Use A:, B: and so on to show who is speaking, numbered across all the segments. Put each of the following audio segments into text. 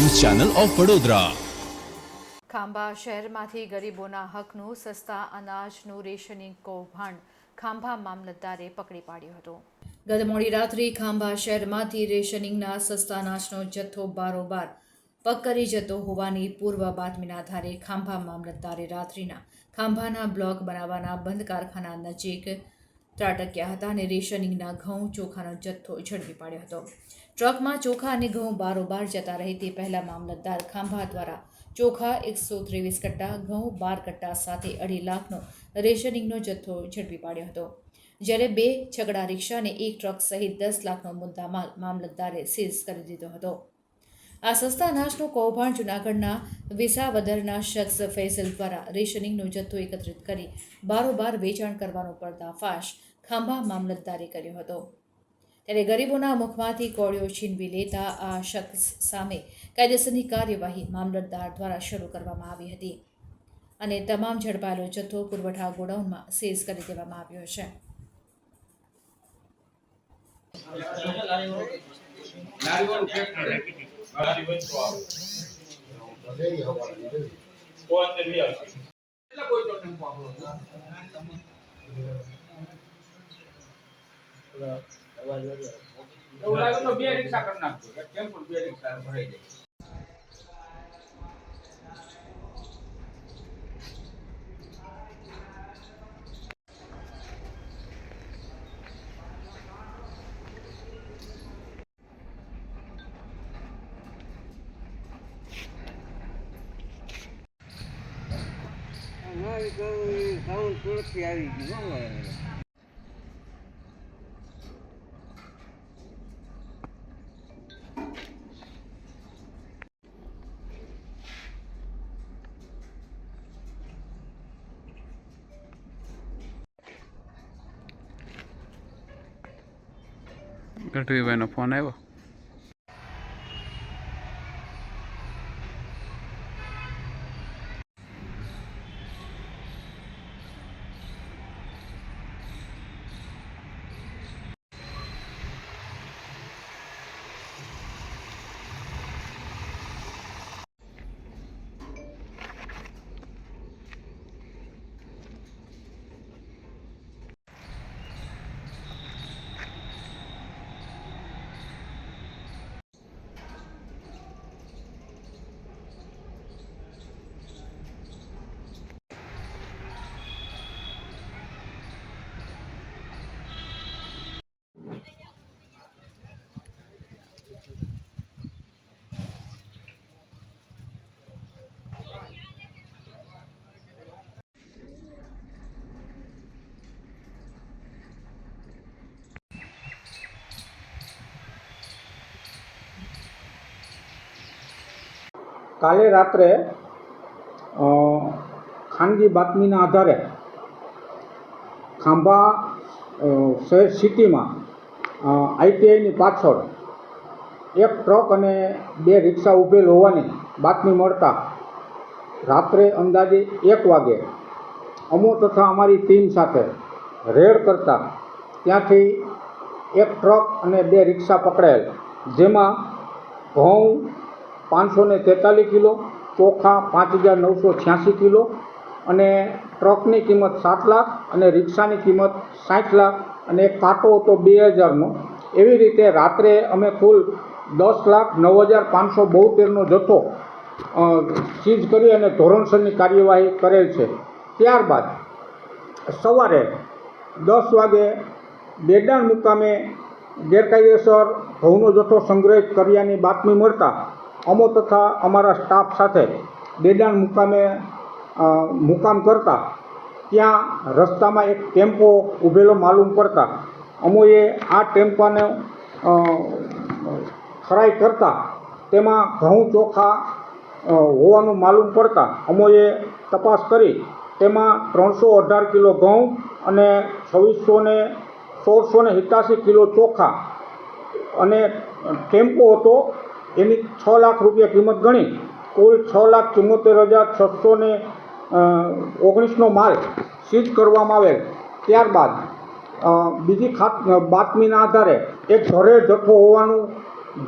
A: Channel of Vadodara.
B: Khambha શહેરમાંથી ગરીબોના હકનું સસ્તા અનાજનું રેશનિંગ કૌભાંડ ખાંભા મામલતદારે પકડી પાડ્યું હતું. ગત મોડી રાત્રે ખાંભા શહેરમાંથી રેશનિંગના સસ્તા અનાજનો જથ્થો બારોબાર પગ કરી જતો હોવાની પૂર્વ બાતમીના આધારે ખાંભા મામલતદારે રાત્રિના ખાંભાના બ્લોક બનાવવાના બંધ કારખાના નજીક ત્રાટક્યા હતા અને રેશનિંગના ઘઉં ચોખાનો જથ્થો ઝડપી પાડ્યો હતો. ટ્રકમાં ચોખા અને ઘઉં બારોબાર જતા રહે તે પહેલાં મામલતદાર ખાંભા દ્વારા ચોખા એકસો ત્રેવીસ કટ્ટા, ઘઉં બાર કટ્ટા સાથે અઢી લાખનો રેશનિંગનો જથ્થો ઝડપી પાડ્યો હતો. જ્યારે બે છગડા રિક્ષા અને એક ટ્રક સહિત દસ લાખનો મુદ્દામાલ મામલતદારે સીઝ કરી દીધો હતો. આ સસ્તા અનાજનું કૌભાંડ જૂનાગઢના વિસાવદરના શખ્સ ફૈસલ દ્વારા રેશનિંગનો જથ્થો એકત્રિત કરી બારોબાર વેચાણ કરવાનો પર્દાફાશ ખાંભા મામલતદારે કર્યો હતો. ત્યારે ગરીબોના મુખમાંથી કોળીઓ છીનવી લેતા આ શખ્સ સામે કાયદેસરની કાર્યવાહી મામલતદાર દ્વારા શરૂ કરવામાં આવી હતી અને તમામ ઝડપાયેલો જથ્થો પુરવઠા ગોડાઉનમાં સીઝ કરી દેવામાં આવ્યો છે.
C: એવું લાગે
D: સાઉન્ડ આવી ગયું
E: ગઢવીભાઈનો ફોન આવ્યો.
F: કાલે રાત્રે ખાનગી બાતમીના આધારે ખાંભા શહેર સિટીમાં આઈટીઆઈની પાછળ એક ટ્રક અને બે રિક્ષા ઊભેલ હોવાની બાતમી મળતા રાત્રે અંદાજે એક વાગે અમો તથા અમારી ટીમ સાથે રેડ કરતા ત્યાંથી એક ટ્રક અને બે રિક્ષા પકડાયેલ, જેમાં ઘઉં પાંચસો ને તેતાલીસ કિલો, ચોખા પાંચ હજાર નવસો છ્યાસી કિલો અને ટ્રકની કિંમત સાત લાખ અને રિક્ષાની કિંમત સાઠ લાખ અને એક કાંટો હતો બે હજારનો. એવી રીતે રાત્રે અમે કુલ દસ લાખ નવ હજાર પાંચસો બોતેરનો જથ્થો સીઝ કરી અને ધોરણસરની કાર્યવાહી કરેલ છે. ત્યારબાદ સવારે દસ વાગે બેડાણ મુકામે ગેરકાયદેસર ઘઉંનો જથ્થો સંગ્રહિત કર્યાની બાતમી મળતા અમો તથા અમારા સ્ટાફ સાથે બેડાણ મુકામે મુકામ કરતા, ત્યાં રસ્તામાં એક ટેમ્પો ઊભેલો માલુમ પડતા, અમોએ આ ટેમ્પાને ખરાઈ કરતા, તેમાં ઘઉં ચોખા હોવાનું માલુમ પડતા, અમોએ તપાસ કરી, તેમાં ત્રણસો અઢાર કિલો ઘઉં અને છવ્વીસો ને સોળસો ને કિલો ચોખા અને ટેમ્પો હતો એની છ લાખ રૂપિયા કિંમત ગણી, કુલ છ લાખ ચુમ્મોતેર હજાર છસો ને ઓગણીસનો માલ સીઝ કરવામાં આવેલ. ત્યારબાદ બીજી ખાત બાતમીના આધારે એક ઘરે જથ્થો હોવાનું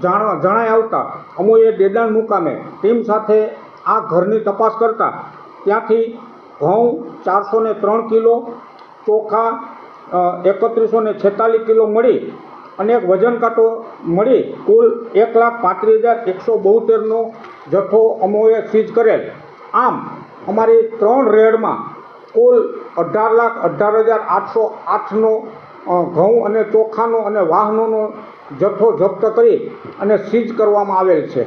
F: જાણવા જણાય આવતા અમોએ ડેડાણ મુકામે ટીમ સાથે આ ઘરની તપાસ કરતા ત્યાંથી ઘઉં ચારસો ત્રણ કિલો, ચોખા એકત્રીસો છેતાલીસ કિલો મળી અને એક વજન કાંટો મળી કુલ એક લાખ પાંત્રીસ હજાર એકસો બોતેરનો જથ્થો અમોએ સીઝ કરેલ. આમ, અમારી ત્રણ રેડમાં કુલ અઢાર લાખ અઢાર હજાર આઠસો આઠનો ઘઉં અને ચોખાનો અને વાહનોનો જથ્થો જપ્ત કરી અને સીઝ કરવામાં આવેલ છે.